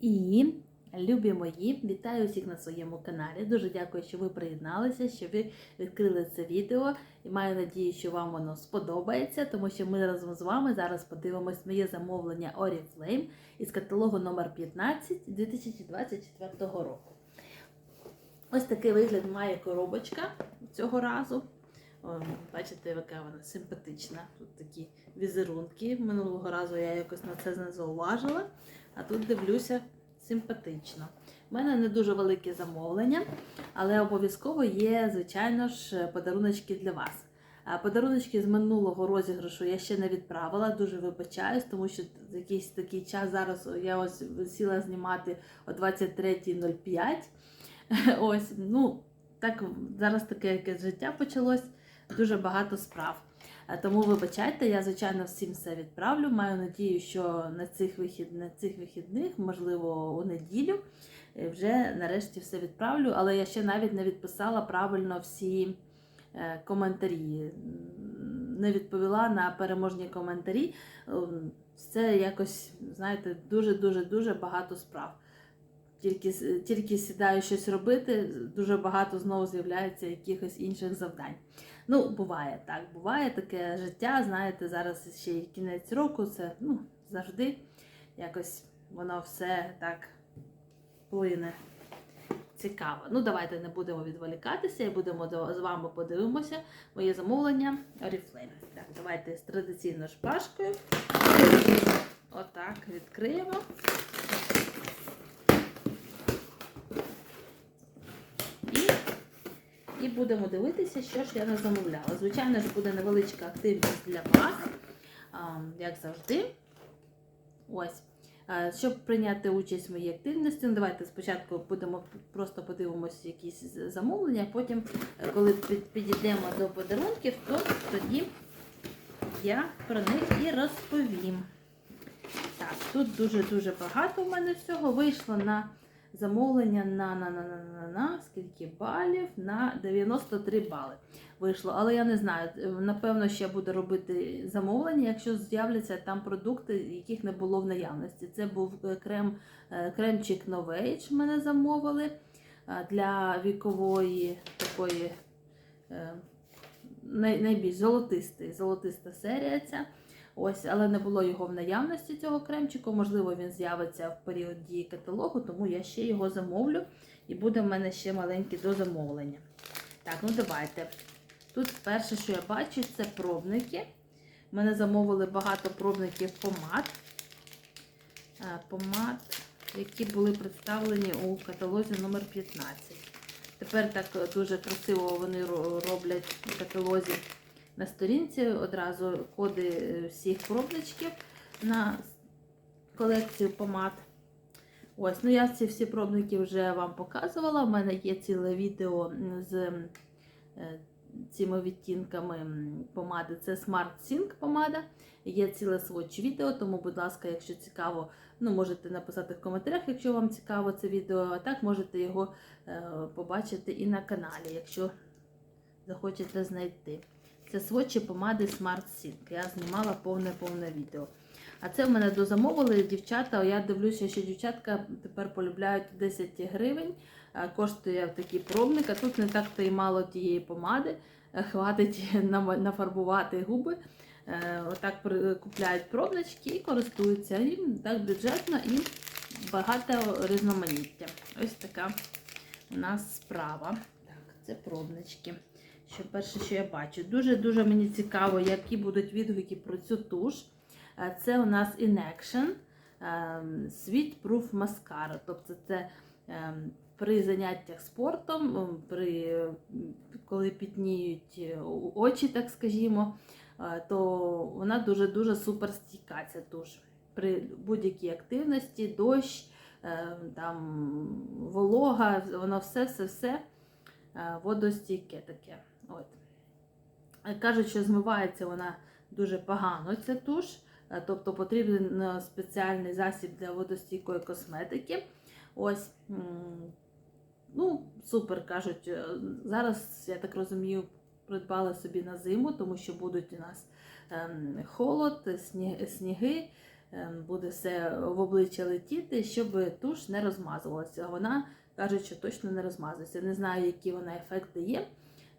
І любі мої, вітаю всіх на своєму каналі. Дуже дякую, що ви приєдналися, що ви відкрили це відео. І маю надію, що вам воно сподобається, тому що ми разом з вами зараз подивимось моє замовлення Oriflame із каталогу номер 15 2024 року. Ось такий вигляд має коробочка цього разу. О, Бачите, яка вона симпатична. Тут такі візерунки. Минулого разу я якось на це не зауважила, а тут дивлюся симпатично. У мене не дуже велике замовлення, але обов'язково є, звичайно ж, подаруночки для вас. Подаруночки з минулого розіграшу я ще не відправила, дуже вибачаюсь, тому що якийсь такий час зараз я ось сіла знімати о 23.05. Ось, ну, так зараз таке якесь життя почалось, дуже багато справ. А Тому вибачайте, я звичайно всім все відправлю. Маю надію, що на цих вихід, на цих вихідних, можливо, у неділю, е, вже нарешті все відправлю. Але я ще навіть не відписала правильно всі е, коментарі. Не відповіла на переможні коментарі. Це якось, знаєте, дуже-дуже дуже багато справ. Тільки, тільки сідаю щось робити, дуже багато знову з'являється якихось інших завдань. Ну, буває так, буває таке життя. Знаєте, зараз ще й кінець року, це ну, завжди якось воно все так плине. Цікаво. Ну, давайте не будемо відволікатися і будемо з вами подивимося моє замовлення Oriflame. Так, давайте з традиційною шпажкою. Отак відкриємо. І, і будемо дивитися, що ж я не замовляла. Звичайно ж, буде невеличка активність для вас, як завжди. Ось. Щоб прийняти участь в моїй активності, ну, давайте спочатку будемо просто подивимося якісь замовлення, потім, е, коли підійдемо до подарунків, то тоді я про них і розповім. Так, тут дуже-дуже багато в мене всього. Вийшло на замовлення на, на, на, на, на, на скільки балів? На 93 бали вийшло. Але я не знаю, е, напевно, ще буду робити замовлення, якщо з'являться там продукти, яких не було в наявності. Це був е, крем, е, кремчик Novage мене замовили для вікової такої найбільш золотистий, золотиста серія ця. Ось, але не було його в наявності цього кремчику. Можливо, він з'явиться в період дії каталогу, тому я ще його замовлю і буде в мене ще маленьке до замовлення. Так, ну давайте. Тут перше, що я бачу, це пробники. Мене замовили багато пробників помад. Е, Помад, які були представлені у каталозі номер 15. Тепер так дуже красиво вони роблять у каталозі на сторінці одразу коди е, всіх пробничків на колекцію помад. Ось, ну я ці всі пробники вже вам показувала. У мене є ціле відео з е, цими відтінками помади. Це Smart Sync помада. Є ціле сводч відео, тому, будь ласка, якщо цікаво, ну можете написати в коментарях, якщо вам цікаво це відео, а так можете його е, побачити і на каналі, якщо захочете знайти. Це сводчі помади Smart Sync. Я знімала повне-повне відео. А це в мене дозамовили дівчата. Я дивлюся, що дівчатка тепер полюбляють 10 гривень. Коштує такий пробник, а тут не так то й мало тієї помади. Е, Хватить нафарбувати губи. Е, Отак купляють пробнички і користуються. І так бюджетно і багато різноманіття. Ось така у нас справа. Так, це пробнички. Що перше, що я бачу. Дуже-дуже мені цікаво, які будуть відгуки про цю туш. Е, Це у нас Inaction ем, Sweet Proof Mascara. Тобто це ем, при заняттях спортом, при, коли пітніють е, очі, так скажімо, е, то вона дуже-дуже супер стійка, ця туш. При будь-якій активності, дощ, там, волога, воно все-все-все водостійке таке. От. Кажуть, що змивається вона дуже погано, ця туш. Е, Тобто потрібен е, спеціальний засіб для водостійкої косметики. Ось, ну, супер кажуть. Е, Зараз, я так розумію, придбали собі на зиму, тому що будуть у нас ем, холод, сніги. ем, буде все в обличчя летіти, щоб туш не розмазувалася. Вона каже, що точно не розмазується. Не знаю, які вона ефекти є.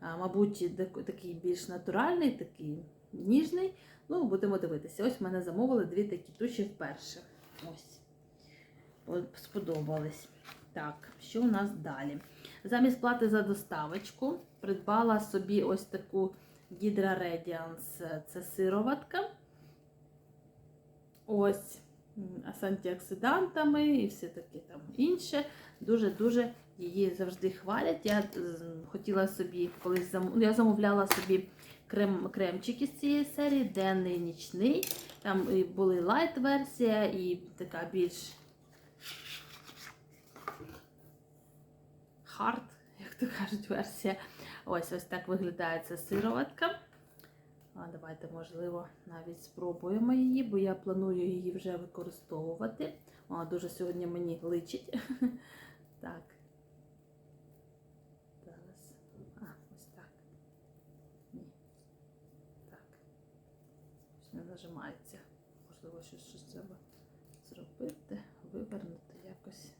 Мабуть, такий більш натуральний, такий ніжний. Ну, будемо дивитися. Ось мене замовили дві такі туші вперше. Ось. Сподобались. Так, що у нас далі? Замість плати за доставочку придбала собі ось таку Hydra Radiance. Це сироватка. Ось з антиоксидантами і все таке там інше. Дуже-дуже її завжди хвалять. Я хотіла собі колись ну, я замовляла собі крем... кремчики з цієї серії, денний нічний. Там були лайт-версія, і така більш хард, як то кажуть, версія. Ось ось так виглядає ця сироватка. А давайте, можливо, навіть спробуємо її, бо я планую її вже використовувати. О, дуже сьогодні мені личить. Так. Зараз. А, ось так. Ні. Так. Ось не нажимається. Можливо, щось, щось треба зробити, вивернути якось.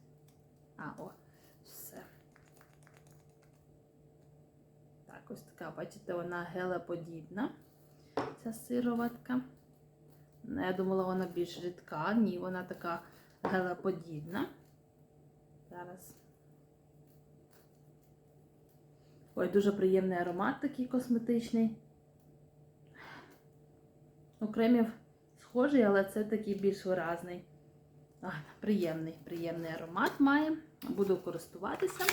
А, о, все. Так, ось така, бачите, вона гелеподібна, ця сироватка. Ну, Я думала, вона більш рідка. Ні, вона така гелеподібна. Зараз. Ой, дуже приємний аромат такий косметичний. У кремів схожий, але це такий більш виразний. А, приємний, приємний аромат має. Буду користуватися.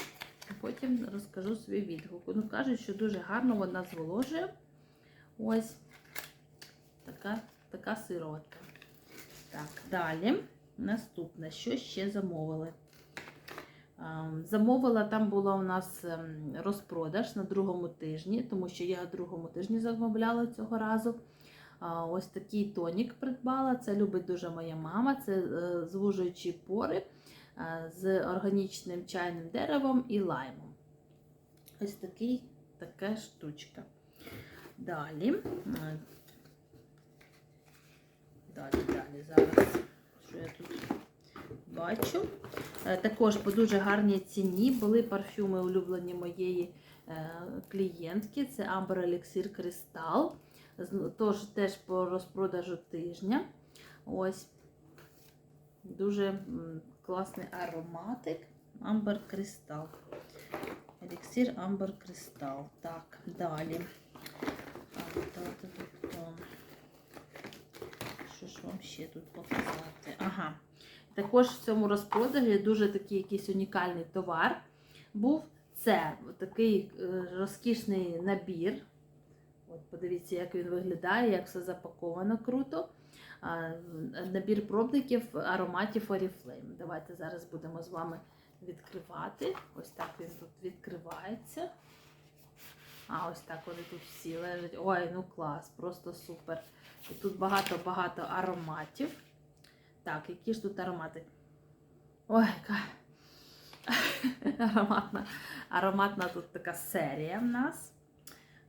Потім розкажу свій відгук. Ну, кажуть, що дуже гарно вона зволожує. Ось така, така сироватка. Так, далі. Наступне, що ще замовили? Ем, Замовила, там була у нас ем, розпродаж на другому тижні, тому що я другому тижні замовляла цього разу. Ось такий тонік придбала. Це любить дуже моя мама. Це е, звужуючі пори е, з органічним чайним деревом і лаймом. Ось такий, така штучка. Далі. е, Далі, далі, зараз. Що я тут бачу? Також по дуже гарній ціні були парфюми улюблені моєї клієнтки. Це Amber Elixir Crystal. Тож теж по розпродажу тижня. Ось дуже класний ароматик. Amber Crystal. Еліксир Amber Crystal. Так, далі. Що ж вам ще тут показати? Ага. Також в цьому розпродажі дуже такий якийсь унікальний товар був. Це такий е, розкішний набір. Подивіться, як він виглядає, як все запаковано круто. Набір пробників ароматів Oriflame. Давайте зараз будемо з вами відкривати. Ось так він тут відкривається. А, ось так вони тут всі лежать. Ой, ну клас, просто супер. І тут багато-багато ароматів. Так, які ж тут аромати? Ой, яка ароматна, ароматна тут така серія в нас.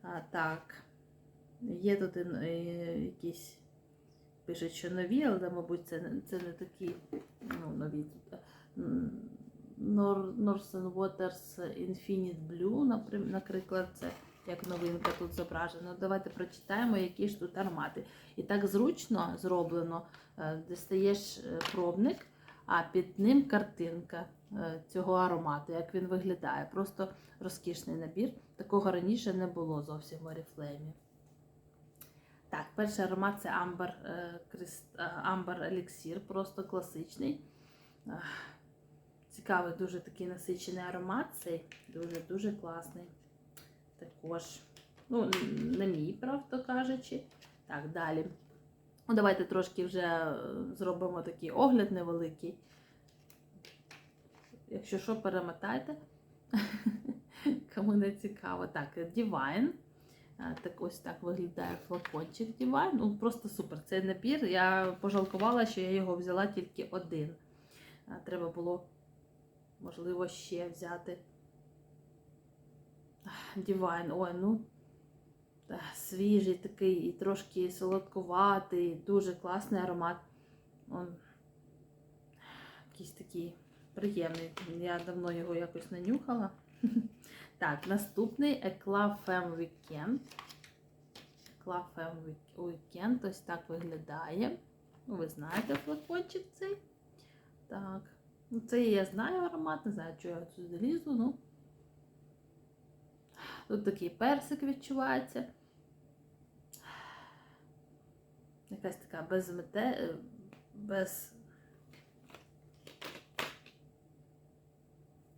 А, так. Є тут е, якісь. Пишуть, що нові, але, мабуть, це, це не такі ну, нові тут. Northern Waters Infinite Blue, наприклад, це як новинка тут зображено. Давайте прочитаємо, які ж тут аромати. І так зручно зроблено. Е, Дістаєш е, пробник, а під ним картинка е, цього аромату, як він виглядає. Просто розкішний набір. Такого раніше не було зовсім в Oriflame. Так, перший аромат це Amber, е, е, просто класичний. Цікавий, дуже такий насичений аромат. Цей дуже-дуже класний. Також, ну, н- не мій, правда кажучи. Так, далі. Ну, давайте трошки вже е, зробимо такий огляд невеликий. Якщо що, перемотайте. Кому не цікаво. Так, Divine. Е, Так ось так виглядає флакончик Divine. Ну, просто супер. Цей набір. Я пожалкувала, що я його взяла тільки один. Е, Треба було, можливо, ще взяти. Divine. Ой, ну. Свіжий такий і трошки солодкуватий, дуже класний аромат. Он якийсь такий приємний. Я давно його якось не нюхала. Так, наступний Eclat Femme Weekend. Eclat Femme Weekend. Ось так виглядає. Ну, ви знаєте флакончик цей. Так. Ну, це я знаю аромат, не знаю, чого я тут залізу, ну. Тут такий персик відчувається. Якась така безмете, е, без.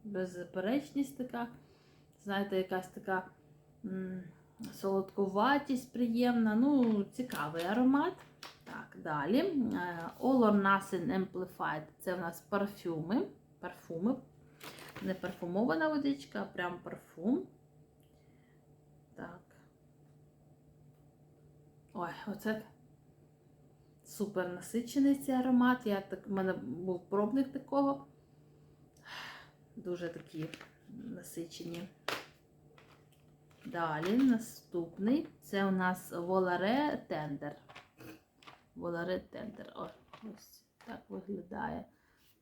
Беззаперечність така. Знаєте, якась така м, солодкуватість приємна. Ну, цікавий аромат. Так, далі. Е, All or Amplified. Це в нас парфюми. Парфуми. Не парфумована водичка, а прям парфум. Так. Ой, оце супер насичений цей аромат. Я так, в мене був пробник такого. Дуже такі насичені. Далі наступний. Це у нас Воларе Тендер. Воларе Тендер. О, ось так виглядає.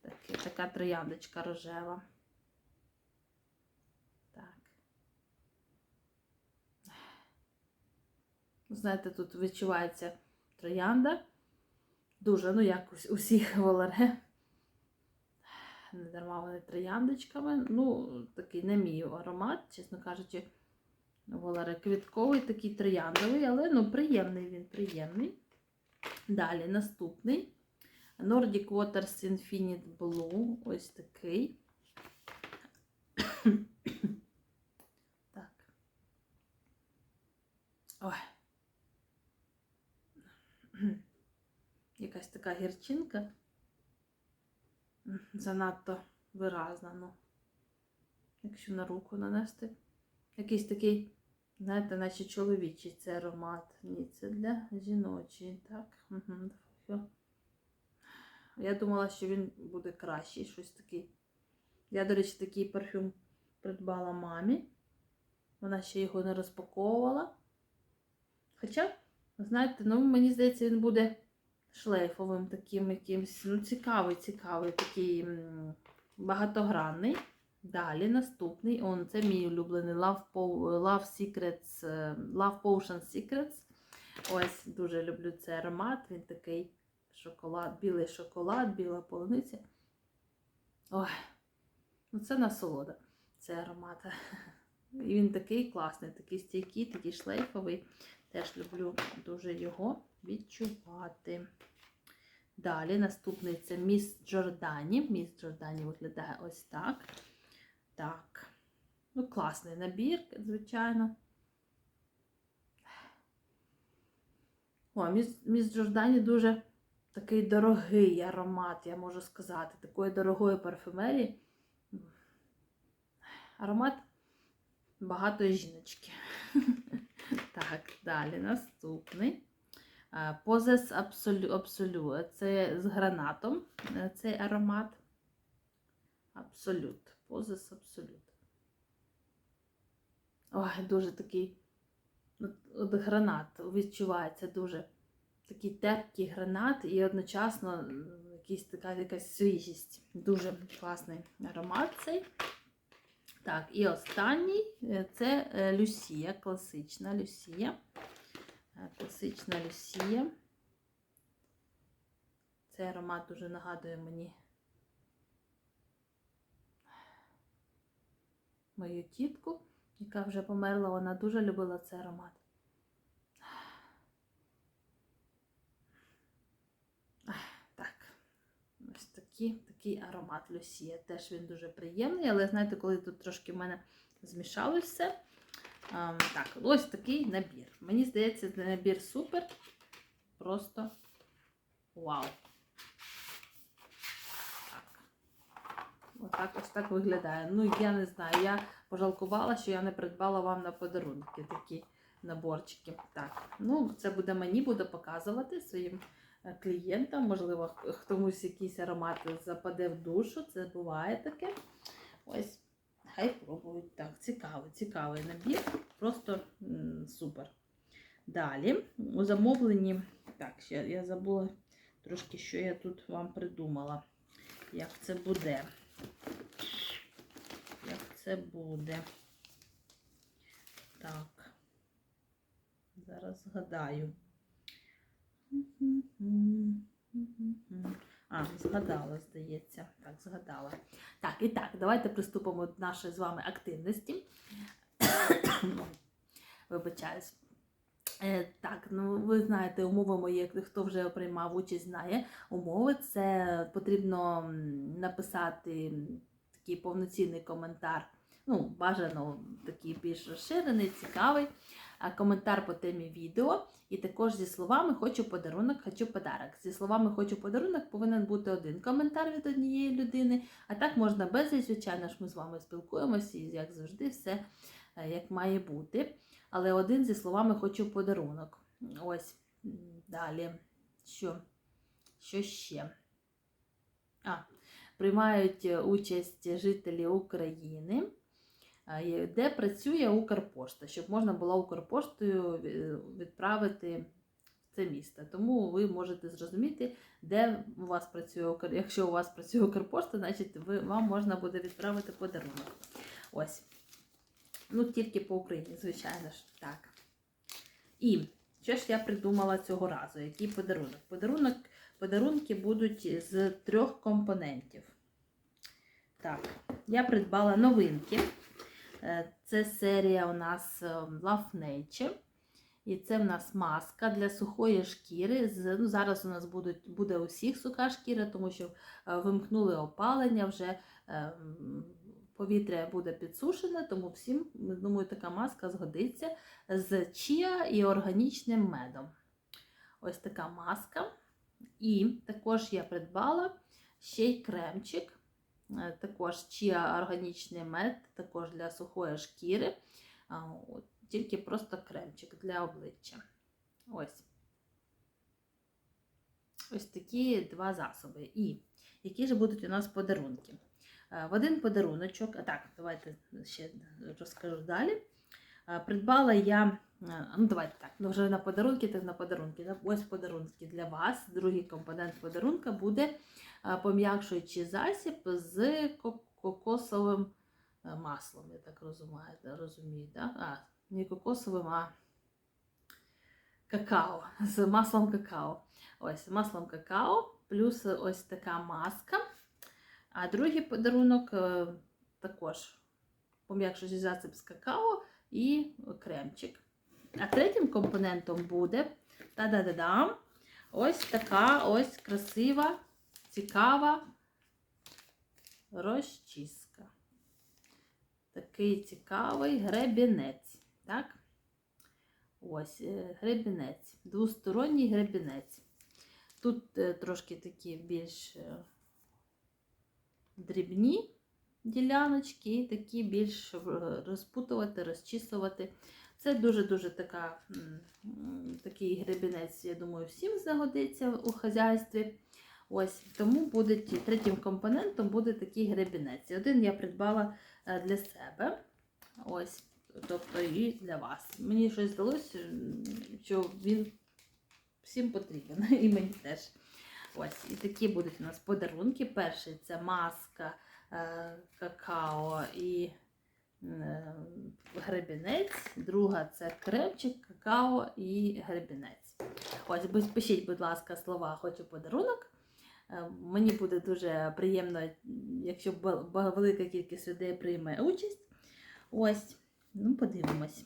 Таке, така трояндочка рожева. Так. Знаєте, тут відчувається троянда. Дуже, ну, як усіх воларе. Не дарма вони трояндочками. Ну, такий не мій аромат, чесно кажучи, воларе квітковий, такий трояндовий, але ну, приємний він, приємний. Далі наступний. Nordic Waters Infinite Blue. Ось такий. так. Ой. Якась така гірчинка. Занадто виразна, ну. Якщо на руку нанести. Якийсь такий, знаєте, наче чоловічий це аромат. Ні, це для жіночий. Так. Угу. Я думала, що він буде кращий, щось такий. Я, до речі, такий парфюм придбала мамі. Вона ще його не розпаковувала. Хоча, знаєте, ну, мені здається, він буде шлейфовим таким якимсь. Ну, цікавий, цікавий, такий багатогранний. Далі наступний. Он, це мій улюблений Love, Love Secrets, е, Love Potion Secrets. Ось дуже люблю цей аромат. Він такий шоколад, білий шоколад, біла полуниця. Ой, ну це насолода, цей аромат. І він такий класний, такий стійкий, такий шлейфовий. Теж люблю дуже його відчувати. Далі наступний це Міс Джордані. Міс Джордані виглядає ось так. Так. Ну, класний набір, звичайно. О, міс, міс Джордані дуже такий дорогий аромат, я можу сказати, такої дорогої парфюмерії. Аромат багатої жіночки. Так, далі наступний. Позес Абсолю. Це з гранатом е, цей аромат. Абсолют. Позес Абсолют. Ой, дуже такий от, гранат відчувається дуже такий терпкий гранат і одночасно якийсь якась свіжість. Дуже класний аромат цей. Так, і останній е, це е, Люсія, класична Люсія. Е, Класична Люсія. Цей аромат дуже нагадує мені мою тітку, яка вже померла, вона дуже любила цей аромат. Так, ось такий, аромат Люсія. Теж він дуже приємний, але знаєте, коли тут трошки в мене змішалось все. Ем, так, ось такий набір. Мені здається, набір супер. Просто вау. Так. Отак ось так виглядає. Ну, я не знаю, я пожалкувала, що я не придбала вам на подарунки такі наборчики. Так, ну, це буде мені, буду показувати своїм клієнтам. Можливо, хтось якийсь аромат западе в душу. Це буває таке. Ось. Хай пробують. Так, цікавий, цікавий набір. Просто супер. Далі, у замовленні, так, ще я забула трошки, що я тут вам придумала. Як це буде. Як це буде. Так. Зараз згадаю. А, згадала, здається. Так, згадала. Так, і так, давайте приступимо до нашої з вами активності. Вибачаюсь. Е, Так, ну ви знаєте, умови мої, хто вже приймав участь, знає умови. Це потрібно написати такий повноцінний коментар. Ну, бажано такий більш розширений, цікавий. Коментар по темі відео. І також зі словами хочу подарунок, хочу подарок. Зі словами хочу подарунок повинен бути один коментар від однієї людини. А так можна безліч, звичайно ж, ми з вами спілкуємося, і як завжди, все е, як має бути. Але один зі словами хочу подарунок. Ось далі. Що? Що ще? А, приймають е, участь жителі України, де працює Укрпошта, щоб можна було Укрпоштою е, відправити в це місто. Тому ви можете зрозуміти, де у вас працює. Якщо у вас працює Укрпошта, значить ви, вам можна буде відправити подарунок. Ось. Ну, тільки по Україні, звичайно ж. Так. І що ж я придумала цього разу? Який подарунок? Подарунок, подарунки будуть з трьох компонентів. Так, я придбала новинки. Е, Це серія у нас е, Love Nature. І це в нас маска для сухої шкіри. Ну, зараз у нас будуть, буде у всіх суха шкіра, тому що е, вимкнули опалення, вже повітря буде підсушене, тому всім, думаю, така маска згодиться з чіа і органічним медом. Ось така маска. І також я придбала ще й кремчик. Е, Також чіа органічний мед, також для сухої шкіри. Тільки просто кремчик для обличчя. Ось. Ось такі два засоби. І які ж будуть у нас подарунки? Е, В один подаруночок, а так, давайте ще розкажу далі. Е, Придбала я, е, ну давайте так, ну вже на подарунки, так на подарунки. Так, Ось подарунки для вас. Другий компонент подарунка буде е, пом'якшуючий засіб з кокосовим маслом, я так розумію. розумію да? А, не кокосовим, а какао. З маслом какао. Ось маслом какао, плюс ось така маска. А другий подарунок також пом'якшуючий засіб з какао і кремчик. А третім компонентом буде та-да-да-дам, ось така ось красива, цікава розчіска. Такий цікавий гребінець. Так? Ось е, гребінець, двосторонній гребінець. Тут е, трошки такі більш е, дрібні діляночки, і такі більш е, розпутувати, розчісувати. Це дуже-дуже така, такий гребінець, я думаю, всім загодиться у хазяйстві. Ось, тому буде третім компонентом буде такий гребінець. Один я придбала е, для себе. Ось, тобто і для вас. Мені щось здалося, що він всім потрібен, і мені теж. Ось, і такі будуть у нас подарунки. Перший це маска, какао і е, гребінець. Друга це кремчик, какао і гребінець. Ось, пишіть, будь ласка, слова хочу подарунок. Е, Мені буде дуже приємно, якщо велика кількість людей прийме участь. Ось, ну подивимось.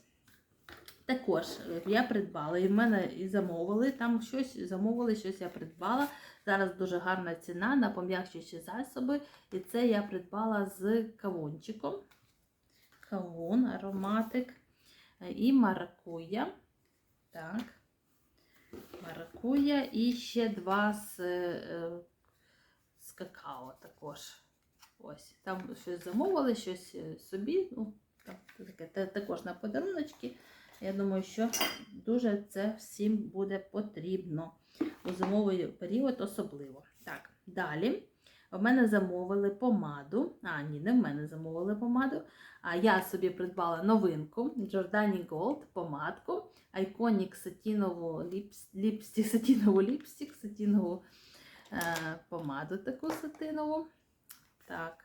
Також я придбала, і в мене і замовили там щось, замовили щось я придбала. Зараз дуже гарна ціна на пом'якшуючі засоби. І це я придбала з кавунчиком. Кавун, ароматик і маракуя. Так. Маракуя і ще два з, е, з какао також. Ось. Там щось замовили, щось е, собі. Ну, там, також на подаруночки. Я думаю, що дуже це всім буде потрібно. У зимовий період особливо. Так, далі. В мене замовили помаду. А, ні, не в мене замовили помаду. А я собі придбала новинку Giordani Gold помадку. Iconic сатінову ліпс, ліпстік, сатінову ліпстік, сатінову е, помаду таку сатинову. Так.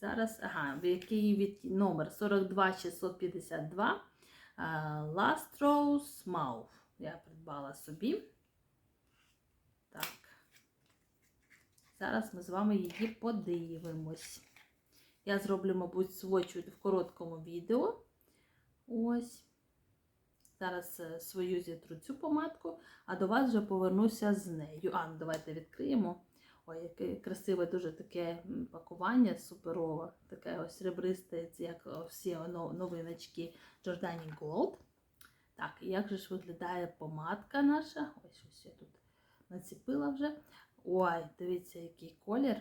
Зараз, ага, в який від номер 42652. Е, Last Rose Mauve. Я придбала собі. Так. Зараз ми з вами її подивимось. Я зроблю, мабуть, свочу в короткому відео. Ось. Зараз е, свою зітру цю помадку, а до вас вже повернуся з нею. А, ну давайте відкриємо. Ой, яке красиве дуже таке пакування, суперове, таке ось ребристе, це як всі но- новиночки Giordani Gold. Так, як же ж виглядає помадка наша? Ось щось я тут націпила вже. Ой, дивіться, який колір.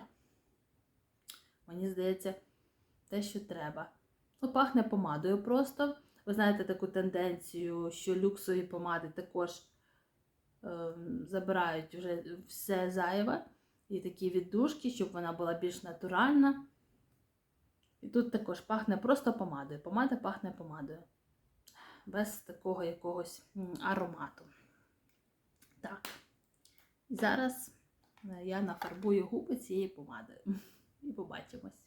Мені здається, те, що треба. Ну, пахне помадою просто. Ви знаєте таку тенденцію, що люксові помади також ем, забирають вже все зайве. І такі віддушки, щоб вона була більш натуральна. І тут також пахне просто помадою. Помада пахне помадою. Без такого якогось аромату. Так. Зараз е, я нафарбую губи цією помадою. І побачимось.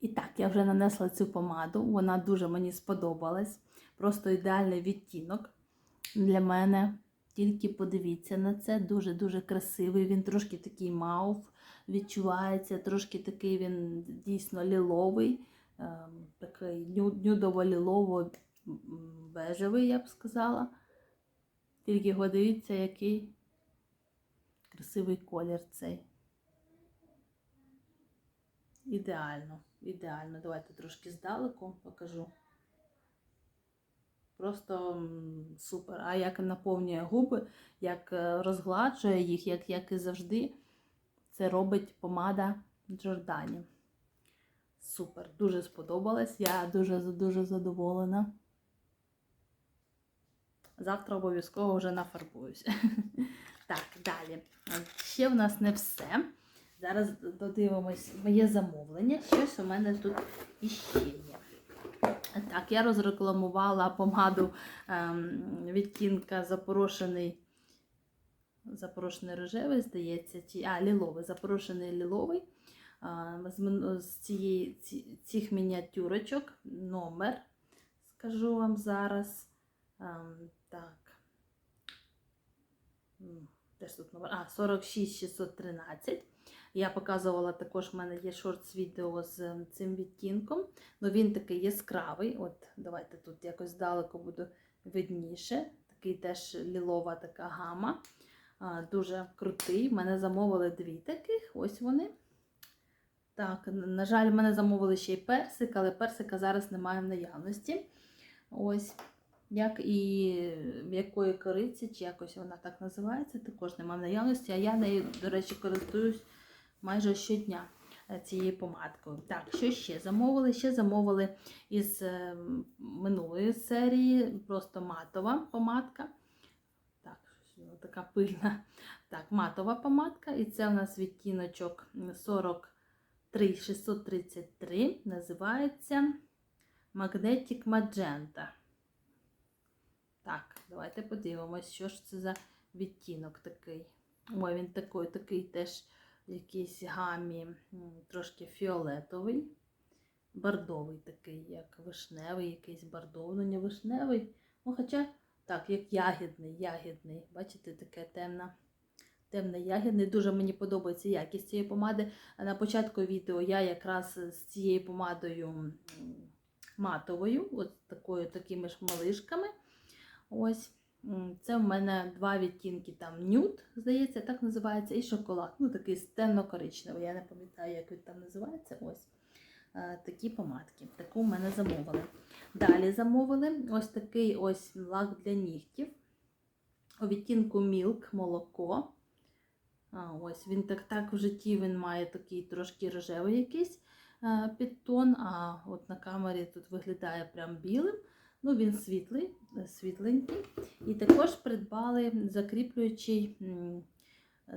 І так, я вже нанесла цю помаду, вона дуже мені сподобалась. Просто ідеальний відтінок для мене. Тільки подивіться на це, дуже-дуже красивий. Він трошки такий маув відчувається, трошки такий він дійсно ліловий, ем, такий нюдово-лілово-бежевий, я б сказала. Тільки його дивіться, який красивий колір цей. Ідеально, ідеально. Давайте трошки здалеку покажу. Просто супер. А як наповнює губи, як е, розгладжує їх, як, як і завжди, це робить помада Джордані. Супер, дуже сподобалось. Я дуже дуже задоволена. Завтра обов'язково вже нафарбуюся. Так, далі. Ще в нас не все. Зараз додивимось моє замовлення. Щось у мене тут іще є. Так, я розрекламувала помаду ем, відтінка запорошений, запорошений рожевий, здається, чи, а, ліловий, запорошений ліловий. А, з, цієї, ці, цих мініатюрочок номер, скажу вам зараз. Ем, так. Ж тут номер? А, 46613. Я показувала також, в мене є шортс відео з цим відтінком. Ну він такий яскравий. От, давайте тут якось здалеку буде видніше. Такий теж лілова така гама. Дуже крутий. Мене замовили дві таких. Ось вони. Так, на жаль, мене замовили ще й персик, але персика зараз немає в наявності. Ось. Як і м'якої кориці, чи якось вона так називається, також немає в наявності. А я нею, до речі, користуюсь майже щодня е, цією помадкою. Так, що ще замовили? Ще замовили із е, минулої серії, просто матова помадка. Так, така пильна. Так, матова помадка. І це у нас відтіночок 43633. Називається Magnetic Magenta. Так, давайте подивимось, що ж це за відтінок такий. Ой, він такий, такий теж в якійсь гамі трошки фіолетовий, бордовий такий, як вишневий, якийсь бордовий, не вишневий. Ну, хоча, так, як ягідний, ягідний. Бачите, таке темна. Темний ягідний. Дуже мені подобається якість цієї помади. На початку відео я якраз з цією помадою матовою, от такою, такими ж малишками. Ось. Це в мене два відтінки там нюд, здається, так називається, і шоколад. Ну, такий темно-коричневий. Я не пам'ятаю, як він там називається. Ось Е, такі помадки. Таку в мене замовили. Далі замовили ось такий ось лак для нігтів. У відтінку Milk молоко. А, ось Він так так в житті він має такий трошки рожевий якийсь е, підтон, а от на камері тут виглядає прям білим. Ну, він світлий, е, світленький. І також придбали закріплюючий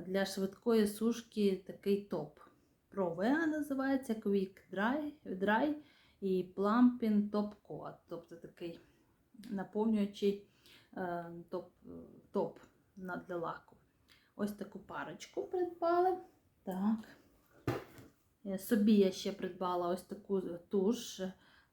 для швидкої сушки такий топ. Provea називається Quick Dry, Dry і Plumping Top Coat. Тобто такий наповнюючий е, топ, топ на- для лаку. ось таку парочку придбали. Так. Е, Собі я ще придбала ось таку туш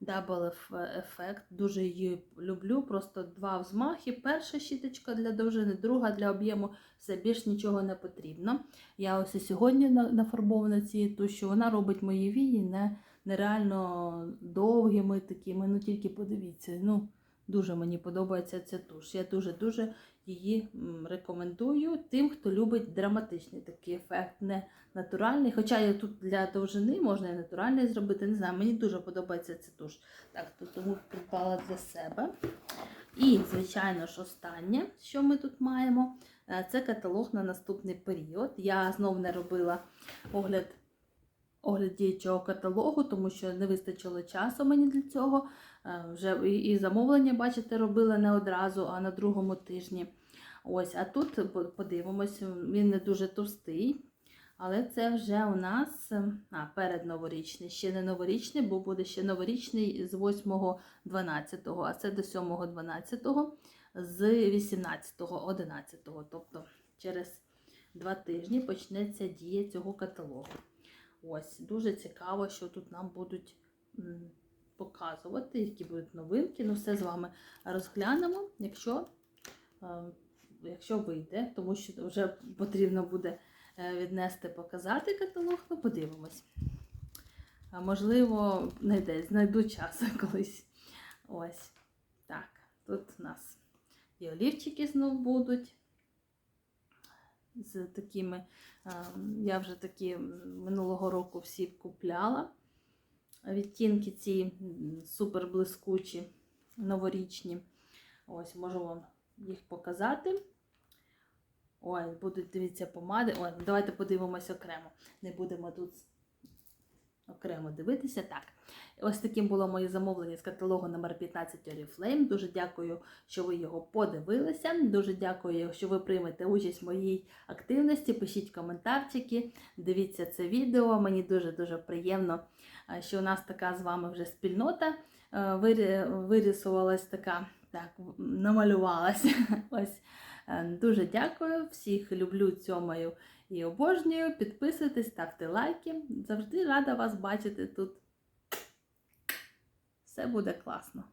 Effect. Дуже її люблю. Просто два взмахи. Перша щіточка для довжини, друга для об'єму. Все більш нічого не потрібно. Я ось сьогодні нафарбована цією тушю. Вона робить мої вії не, нереально довгими такими. Ну тільки подивіться. Ну, дуже мені подобається ця туш. Я дуже-дуже її рекомендую тим, хто любить драматичний такий ефект, не натуральний. Хоча я тут для довжини можна і натуральний зробити. Не знаю, мені дуже подобається ця туш. Так, то тому придбала для себе. І, звичайно ж, останнє, що ми тут маємо, е, це каталог на наступний період. Я знов не робила огляд, огляд діючого каталогу, тому що не вистачило часу мені для цього. Е, Вже і замовлення, бачите, робила не одразу, а на другому тижні. Ось, а тут подивимось, він не дуже товстий. Але це вже у нас е, а, передноворічний. Ще не новорічний, бо буде ще новорічний з 8.12, а це до 7.12, з 18.11. Тобто через два тижні почнеться дія цього каталогу. Ось, дуже цікаво, що тут нам будуть показувати, які будуть новинки. Ну, все з вами розглянемо, якщо, е, якщо вийде, тому що вже потрібно буде е, віднести, показати каталог, ну подивимось. Можливо, знайде, знайду час колись. Ось. Так, тут у нас і олівчики знов будуть. З такими, е, я вже такі минулого року всі купляла. Відтінки ці супер блискучі, новорічні. Ось, можу вам їх показати. Ой, будуть, дивіться, помади. Ой, давайте подивимося окремо. Не будемо тут окремо дивитися. Так. Ось таким було моє замовлення з каталогу номер 15 Oriflame. Дуже дякую, що ви його подивилися. Дуже дякую, що ви приймете участь в моїй активності. Пишіть коментарчики, дивіться це відео. Мені дуже-дуже приємно, що у нас така з вами вже спільнота вирісувалась така, так, намалювалася. Ось. Дуже дякую, всіх люблю, цьомаю і обожнюю. Підписуйтесь, ставте лайки. Завжди рада вас бачити тут. Все буде класно.